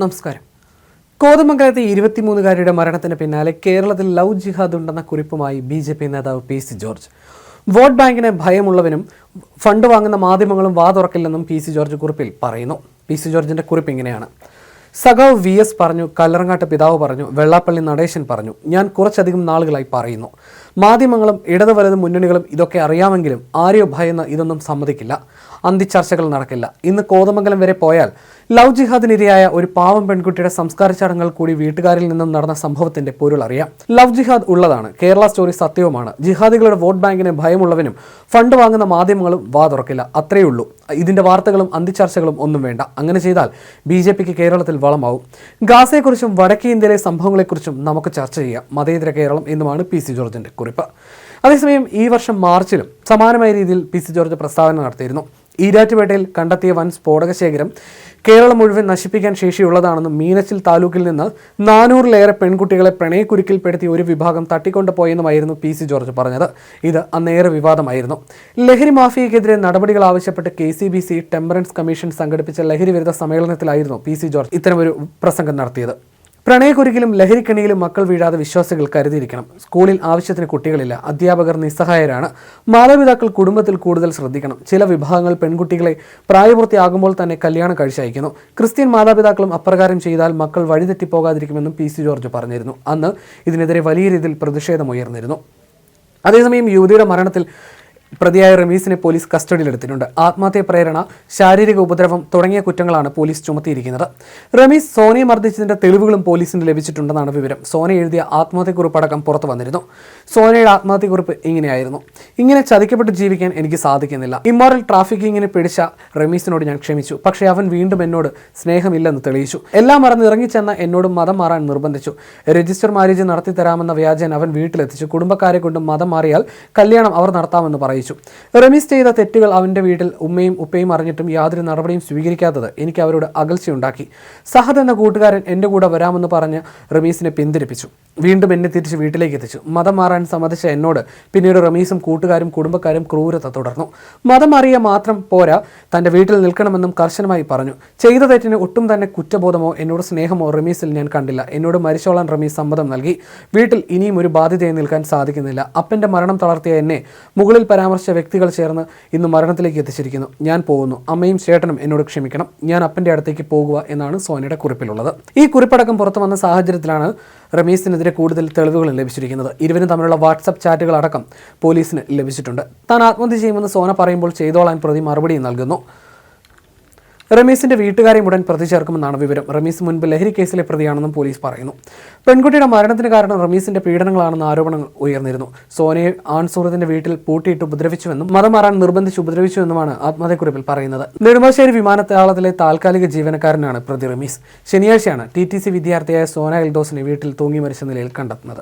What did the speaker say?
നമസ്കാരം. കോതമംഗലത്തെ ഇരുപത്തിമൂന്നുകാരിയുടെ മരണത്തിന് പിന്നാലെ കേരളത്തിൽ ലവ് ജിഹാദ് ഉണ്ടെന്ന കുറിപ്പുമായി ബി ജെ പി നേതാവ് പി സി ജോർജ്. വോട്ട് ബാങ്കിന് ഭയമുള്ളവനും ഫണ്ട് വാങ്ങുന്ന മാധ്യമങ്ങളും വാതുറക്കില്ലെന്നും പി സി ജോർജ് കുറിപ്പിൽ പറയുന്നു. പി സി ജോർജിന്റെ കുറിപ്പ് ഇങ്ങനെയാണ്. സഖാവ് വി എസ് പറഞ്ഞു കല്ലറങ്ങാട്ട് പിതാവ് പറഞ്ഞു വെള്ളാപ്പള്ളി നടേശൻ പറഞ്ഞു. ഞാൻ കുറച്ചധികം നാളുകളായി പറയുന്നു. മാധ്യമങ്ങളും ഇടത് വലത് മുന്നണികളും ഇതൊക്കെ അറിയാമെങ്കിലും ആരെയോ ഭയന്ന് ഇതൊന്നും സമ്മതിക്കില്ല. അന്തിച്ചർച്ചകൾ നടക്കില്ല. ഇന്ന് കോതമംഗലം വരെ പോയാൽ ലവ് ജിഹാദിനിരയായ ഒരു പാവം പെൺകുട്ടിയുടെ സംസ്കാര ചടങ്ങുകൾ കൂടി വീട്ടുകാരിൽ നിന്നും നടന്ന സംഭവത്തിന്റെ പൊരുൾ അറിയാം. ലവ് ജിഹാദ് ഉള്ളതാണ്. കേരള സ്റ്റോറി സത്യവുമാണ്. ജിഹാദികളുടെ വോട്ട് ബാങ്കിന് ഭയമുള്ളവനും ഫണ്ട് വാങ്ങുന്ന മാധ്യമങ്ങളും വാ തുറക്കില്ല. അത്രയേ ഉള്ളൂ ഇതിന്റെ വാർത്തകളും അന്തിച്ചർച്ചകളും ഒന്നും വേണ്ട. അങ്ങനെ ചെയ്താൽ ബി ജെ പിക്ക് കേരളത്തിൽ വളമാവും. ഗാസയെക്കുറിച്ചും വടക്കേ ഇന്ത്യയിലെ സംഭവങ്ങളെക്കുറിച്ചും നമുക്ക് ചർച്ച ചെയ്യാം. മതേതര കേരളം എന്നുമാണ് പി സി ജോർജിന്റെ കുറിപ്പ്. അതേസമയം ഈ വർഷം മാർച്ചിലും സമാനമായ രീതിയിൽ പി സി ജോർജ് പ്രസ്താവന നടത്തിയിരുന്നു. ഈരാറ്റുപേട്ടയിൽ കണ്ടെത്തിയ വൻ സ്ഫോടക ശേഖരം കേരളം മുഴുവൻ നശിപ്പിക്കാൻ ശേഷിയുള്ളതാണെന്നും മീനച്ചിൽ താലൂക്കിൽ നിന്ന് നാനൂറിലേറെ പെൺകുട്ടികളെ പ്രണയക്കുരുക്കിൽപ്പെടുത്തി ഒരു വിഭാഗം തട്ടിക്കൊണ്ടു പോയെന്നുമായിരുന്നു പി സി ജോർജ് പറഞ്ഞത്. ഇത് അന്നേറെ വിവാദമായിരുന്നു. ലഹരി മാഫിയക്കെതിരെ നടപടികൾ ആവശ്യപ്പെട്ട് K C B C temperance commission സംഘടിപ്പിച്ച ലഹരി വിരുദ്ധ സമ്മേളനത്തിലായിരുന്നു പി സി ജോർജ് ഇത്തരമൊരു പ്രസംഗം നടത്തിയത്. പ്രണയക്കുരുക്കിലും ലഹരിക്കണിയിലും മക്കൾ വീഴാതെ വിശ്വാസികൾ കരുതിയിരിക്കണം. സ്കൂളിൽ ആവശ്യത്തിന് കുട്ടികളില്ല. അധ്യാപകർ നിസ്സഹായരാണ്. മാതാപിതാക്കൾ കുടുംബത്തിൽ കൂടുതൽ ശ്രദ്ധിക്കണം. ചില വിഭാഗങ്ങൾ പെൺകുട്ടികളെ പ്രായപൂർത്തിയാകുമ്പോൾ തന്നെ കല്യാണം കഴിച്ചയക്കുന്നു. ക്രിസ്ത്യൻ മാതാപിതാക്കളും അപ്രകാരം ചെയ്താൽ മക്കൾ വഴിതെറ്റിപ്പോകാതിരിക്കുമെന്നും പി സി ജോർജ് പറഞ്ഞിരുന്നു. അന്ന് ഇതിനെതിരെ വലിയ രീതിയിൽ പ്രതിഷേധമുയർന്നിരുന്നു. അതേസമയം യുവതിയുടെ മരണത്തിൽ പ്രതിയായ റമീസിനെ പോലീസ് കസ്റ്റഡിയിലെടുത്തിട്ടുണ്ട്. ആത്മഹത്യ പ്രേരണ ശാരീരിക ഉപദ്രവം തുടങ്ങിയ കുറ്റങ്ങളാണ് പോലീസ് ചുമത്തിയിരിക്കുന്നത്. റമീസ് സോനയെ മർദ്ദിച്ചതിന്റെ തെളിവുകളും പോലീസിന് ലഭിച്ചിട്ടുണ്ടെന്നാണ് വിവരം. സോന എഴുതിയ ആത്മഹത്യക്കുറിപ്പടക്കം പുറത്തു വന്നിരുന്നു. സോനയുടെ ആത്മഹത്യക്കുറിപ്പ് ഇങ്ങനെയായിരുന്നു. ഇങ്ങനെ ചതിക്കപ്പെട്ട് ജീവിക്കാൻ എനിക്ക് സാധിക്കുന്നില്ല. ഇമ്മോറൽ ട്രാഫിക്കിങ്ങിന് പിടിച്ച റമീസിനോട് ഞാൻ ക്ഷമിച്ചു. പക്ഷേ അവൻ വീണ്ടും എന്നോട് സ്നേഹമില്ലെന്ന് തെളിയിച്ചു. എല്ലാം മറന്ന് ഇറങ്ങിച്ചെന്ന എന്നോട് മതം മാറാൻ നിർബന്ധിച്ചു. രജിസ്റ്റർ മാരേജ് നടത്തി തരാമെന്ന വ്യാജൻ അവൻ വീട്ടിലെത്തിച്ചു. കുടുംബക്കാരെ കൊണ്ട് മതം മാറിയാൽ കല്യാണം അവർ നടത്താമെന്ന് പറയിച്ചു റമീസ് ചെയ്ത തെറ്റുകൾ അവന്റെ വീട്ടിൽ ഉമ്മയും ഉപ്പയും അറിഞ്ഞിട്ടും യാതൊരു നടപടിയും സ്വീകരിക്കാത്തത് എനിക്ക് അവരോട് അകൽച്ചയുണ്ടാക്കി. സഹദ് എന്ന കൂട്ടുകാരൻ എന്റെ കൂടെ വരാമെന്ന് പറഞ്ഞ് റമീസിനെ പിന്തിരിപ്പിച്ചു. വീണ്ടും എന്നെ തിരിച്ച് വീട്ടിലേക്ക് എത്തിച്ചു. മതം മാറാൻ സമ്മതിച്ച എന്നോട് പിന്നീട് റമീസും കൂട്ടുകാരും കുടുംബക്കാരും ക്രൂരത തുടർന്നു. മതം മാറിയ മാത്രം പോരാ തന്റെ വീട്ടിൽ നിൽക്കണമെന്നും കർശനമായി പറഞ്ഞു. ചെയ്ത തെറ്റിന് ഒട്ടും തന്നെ കുറ്റബോധമോ എന്നോട് സ്നേഹമോ റമീസിൽ ഞാൻ കണ്ടില്ല. എന്നോട് മരിച്ചോളാൻ റമീസ് സമ്മതം നൽകി. വീട്ടിൽ ഇനിയും ഒരു ബാധ്യതയെ നിൽക്കാൻ സാധിക്കുന്നില്ല. അപ്പന്റെ മരണം തളർത്തിയ എന്നെ മുകളിൽ പരാമർശിച്ച വ്യക്തികൾ ചേർന്ന് ഇന്ന് മരണത്തിലേക്ക് എത്തിച്ചിരിക്കുന്നു. ഞാൻ പോകുന്നു. അമ്മയും ചേട്ടനും എന്നോട് ക്ഷമിക്കണം. ഞാൻ അപ്പന്റെ അടുത്തേക്ക് പോകുക എന്നാണ് സോനയുടെ കുറിപ്പിലുള്ളത്. ഈ കുറിപ്പടക്കം പുറത്തു വന്ന സാഹചര്യത്തിലാണ് റമീസിനെതിരെ കൂടുതൽ തെളിവുകൾ ലഭിച്ചിരിക്കുന്നത്. ഇരുവരും തമ്മിലുള്ള വാട്സപ്പ് ചാറ്റുകൾ അടക്കം പോലീസിന് ലഭിച്ചിട്ടുണ്ട്. താൻ ആത്മഹത്യ ചെയ്യുമെന്ന് സോന പറയുമ്പോൾ ചെയ്തോളാൻ പ്രതി മറുപടി നൽകുന്നു. റമീസിന്റെ വീട്ടുകാരെയും ഉടൻ പ്രതി ചേർക്കുമെന്നാണ് വിവരം. റമീസ് മുൻപ് ലഹരി കേസിലെ പ്രതിയാണെന്നും പോലീസ് പറയുന്നു. പെൺകുട്ടിയുടെ മരണത്തിന് കാരണം റമീസിന്റെ പീഡനങ്ങളാണെന്ന ആരോപണങ്ങൾ ഉയർന്നിരുന്നു. സോനയെ ആൺസുഹൃത്തിന്റെ വീട്ടിൽ പൂട്ടിയിട്ട് ഉപദ്രവിച്ചുവെന്നും മതം മാറാൻ നിർബന്ധിച്ച് ഉപദ്രവിച്ചുവെന്നുമാണ് ആത്മഹത്യക്കുറിപ്പിൽ പറയുന്നത്. നെടുമ്പാശ്ശേരി വിമാനത്താവളത്തിലെ താൽക്കാലിക ജീവനക്കാരനാണ് പ്രതി റമീസ്. ശനിയാഴ്ചയാണ് ടി ടി സി വിദ്യാർത്ഥിയായ സോന എൽദോസിനെ വീട്ടിൽ തൂങ്ങി മരിച്ച നിലയിൽ കണ്ടെത്തുന്നത്.